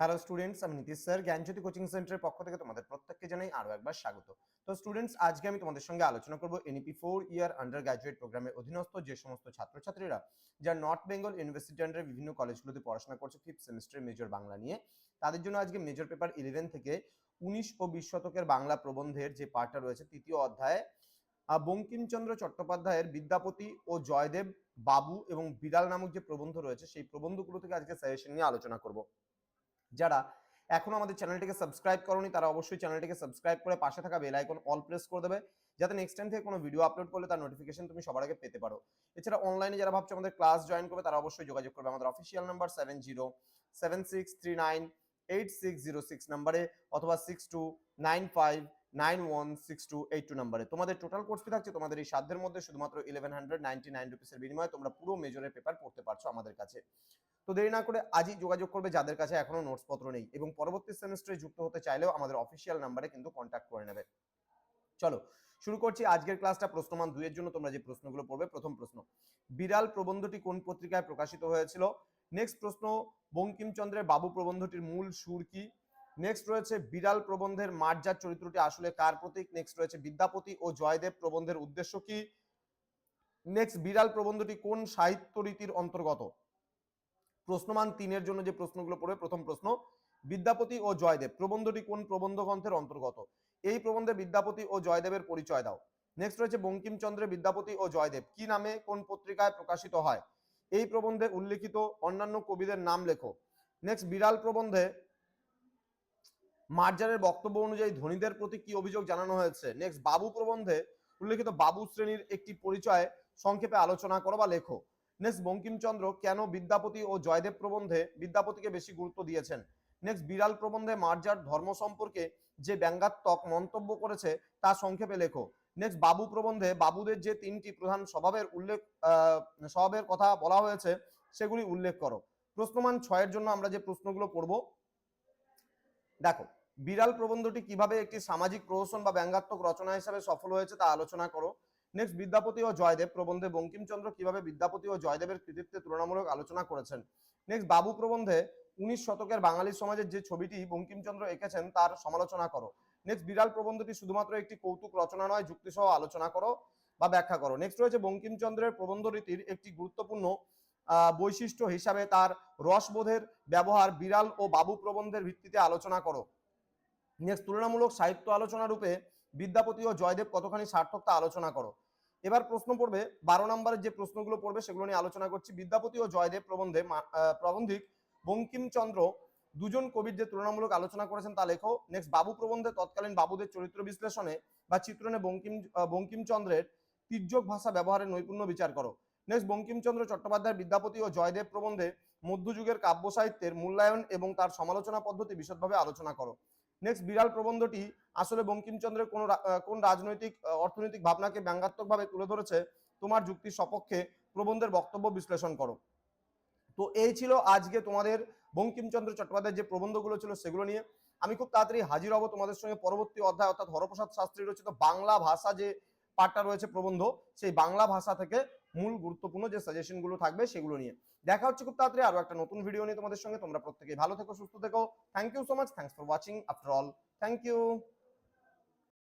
Hello students আমি Nitish sir জ্ঞানজ্যোতি coaching সেন্টারের পক্ষ থেকে তোমাদের প্রত্যেককে জানাই আরও একবার স্বাগত। তো স্টুডেন্টস আজকে আমি তোমাদের সঙ্গে আলোচনা করব NEP four year undergraduate প্রোগ্রামের অধীনস্থ যে সমস্ত ছাত্রছাত্রীরা যারা নর্থ বেঙ্গল ইউনিভার্সিটি আন্ডারে বিভিন্ন কলেজগুলোতে পড়াশোনা করছে ফিফথ সেমিস্টারে মেজর বাংলা নিয়ে, তাদের জন্য আজকে মেজর পেপার ইলেভেন থেকে উনিশ ও বিশ শতকের বাংলা প্রবন্ধের যে পার্টটা রয়েছে, তৃতীয় অধ্যায়ে বঙ্কিমচন্দ্র চট্টোপাধ্যায়ের বিদ্যাপতি ও জয়দেব বাবু এবং বিড়াল নামক যে প্রবন্ধ রয়েছে, সেই প্রবন্ধগুলো থেকে আজকে সাজেশন নিয়ে আলোচনা করব। যারা এখনও আমাদের চ্যানেলটিকে সাবস্ক্রাইব করনি, তারা অবশ্যই চ্যানেলটিকে সাবস্ক্রাইব করে পাশে থাকা বেল আইকন অল প্রেস করে দেবে, যাতে নেক্সট টাইম থেকে কোনো ভিডিও আপলোড করলে তার নোটিফিকেশন তুমি সবার আগে পেতে পারো। এছাড়া অনলাইনে যারা ভাবছ আমাদের ক্লাস জয়েন করবে, তারা অবশ্যই যোগাযোগ করবে আমাদের official number seven zero seven six three nine eight six zero six নাম্বারে অথবা six two nine five nine one six two eight two নাম্বারে তোমাদের টোটাল কোর্স ফি থাকছে তোমাদের এই সাধ্যের মধ্যে, শুধুমাত্র ইলেভেন হান্ড্রেড নাইনটি নাইন রুপিসের বিনিময়ে তোমরা পুরো মেজরের পেপার পড়তে পারছ আমাদের কাছে। তো দেরি না করে আজই যোগাযোগ করবে যাদের কাছে এখনও নোটস পত্র নেই এবং পরবর্তী সেমিস্টারে যুক্ত হতে চাইলেও আমাদের অফিসিয়াল নাম্বারে কিন্তু কন্ট্যাক্ট করে নেবে। চলো, শুরু করছি আজকের ক্লাসটা প্রশ্নমান দুইয়ের জন্য, তোমরা যে প্রশ্নগুলো পড়বে, প্রথম প্রশ্ন। বিড়াল প্রবন্ধটি কোন পত্রিকায় প্রকাশিত হয়েছিল? নেক্সট প্রশ্ন, বঙ্কিমচন্দ্রের বাবু প্রবন্ধটির মূল সুর কি? নেক্সট রয়েছে, বিড়াল প্রবন্ধের মার্জার চরিত্রটি আসলে কার প্রতীক? নেক্সট রয়েছে, বিদ্যাপতি ও জয়দেব প্রবন্ধের উদ্দেশ্য কি? নেক্সট বিড়াল প্রবন্ধটি কোন সাহিত্য রীতির অন্তর্গত? প্রশ্নমান তিনের জন্য যে প্রশ্নগুলো পড়বে, প্রথম প্রশ্ন, বিদ্যাপতি ও জয়দেব, প্রবন্ধটি কোন প্রবন্ধ গ্রন্থের অন্তর্গত? এই প্রবন্ধে বিদ্যাপতি ও জয়দেবের পরিচয় দাও। নেক্সট রয়েছে বঙ্কিমচন্দ্রের বিদ্যাপতি ও জয়দেব, কি নামে কোন পত্রিকায় প্রকাশিত হয়? এই প্রবন্ধে উল্লেখিত অন্যান্য কবিদের নাম লেখো। নেক্সট বিড়াল প্রবন্ধে মার্জারের বক্তব্য অনুযায়ী ধনীদের প্রতি কি অভিযোগ জানানো হয়েছে? নেক্সট বাবু প্রবন্ধে উল্লেখিত বাবু শ্রেণির একটি পরিচয় সংক্ষেপে আলোচনা করো বা লেখো। নেক্সট বঙ্কিমচন্দ্র কেন বিদ্যাপতি ও জয়দেব প্রবন্ধে বিদ্যাপতিকে বেশি গুরুত্ব দিয়েছেন? নেক্সট বিড়াল প্রবন্ধে মার্জার ধর্ম সম্পর্কে যে ব্যঙ্গাত্মক মন্তব্য করেছে, তা সংক্ষেপে লেখো। নেক্সট বাবু প্রবন্ধে বাবুদের যে তিনটি প্রধান স্বভাবের উল্লেখ স্বভাবের কথা বলা হয়েছে, সেগুলি উল্লেখ করো। প্রশ্নমান ছয়ের জন্য আমরা যে প্রশ্নগুলো পড়ব, দেখো, বিড়াল প্রবন্ধটি কীভাবে একটি সামাজিক প্রহসন বা ব্যঙ্গাত্মক রচনা হিসাবে সফল হয়েছে তা আলোচনা করো। নেক্সট বিদ্যাপতি ও জয়দেব, প্রবন্ধে বঙ্কিমচন্দ্র কীভাবে বিদ্যাপতি ও জয়দেবের কৃতিত্বে তুলনামূলক আলোচনা করেছেন? নেক্সট বাবু প্রবন্ধে উনিশ শতকের বাঙালি সমাজের যে ছবিটি বঙ্কিমচন্দ্র এঁকেছেন, তার সমালোচনা করো। নেক্সট বিড়াল প্রবন্ধটি শুধুমাত্র একটি কৌতুক রচনা নয়, যুক্তিসহ আলোচনা করো বা ব্যাখ্যা করো। নেক্সট রয়েছে বঙ্কিমচন্দ্রের প্রবন্ধ রীতির একটি গুরুত্বপূর্ণ বৈশিষ্ট্য হিসাবে তার রসবোধের ব্যবহার বিড়াল ও বাবু প্রবন্ধের ভিত্তিতে আলোচনা করো। নেক্সট তুলনামূলক সাহিত্য আলোচনা রূপে বিদ্যাপতি ও জয়দেব কতখানি সার্থকতা আলোচনা করো? এবার প্রশ্ন পড়বে, বারো নম্বরের যে প্রশ্নগুলো পড়বে সেগুলো নিয়ে আলোচনা করছি। বিদ্যাপতি ও জয়দেব প্রবন্ধে প্রবন্ধিক বঙ্কিমচন্দ্র দুজন কবির যে তুলনামূলক আলোচনা করেছেন তা লেখো। নেক্সট বাবু প্রবন্ধে তৎকালীন বাবুদের চরিত্র বিশ্লেষণে বা চিত্রণে বঙ্কিম বঙ্কিমচন্দ্রের তির্যক ভাষা ব্যবহারের নৈপুণ্য বিচার করো। নেক্সট বঙ্কিমচন্দ্র চট্টোপাধ্যায়ের বিদ্যাপতি ও জয়দেব প্রবন্ধে মধ্যযুগের কাব্য সাহিত্যের মূল্যায়ন এবং তার সমালোচনা পদ্ধতি বিশদভাবে আলোচনা করো। নেক্সট বিড়াল প্রবন্ধটি আসলে বঙ্কিমচন্দ্রের কোন কোন রাজনৈতিক অর্থনৈতিক ভাবনাকে ব্যঙ্গাত্মকভাবে তুলে ধরেছে, তোমার যুক্তির সপক্ষে প্রবন্ধের বক্তব্য বিশ্লেষণ করো। তো এই ছিল আজকে তোমাদের বঙ্কিমচন্দ্র চট্টোপাধ্যায়ের যে প্রবন্ধগুলো ছিল সেগুলো নিয়ে। আমি খুব তাড়াতাড়ি হাজির হব তোমাদের সঙ্গে পরবর্তী অধ্যায়, অর্থাৎ হরপ্রসাদ শাস্ত্রী রচিত বাংলা ভাষা যে পাঠটা রয়েছে প্রবন্ধ, সেই বাংলা ভাষা থেকে মূল গুরুত্বপূর্ণ যে সাজেশনগুলো থাকবে সেগুলো নিয়ে। দেখা হচ্ছে খুব তাড়াতাড়ি আরও একটা নতুন ভিডিও নিয়ে তোমাদের সঙ্গে। তোমরা প্রত্যেকেই ভালো থেকো, সুস্থ থেকো। Thank you so much thanks for watching after all thank you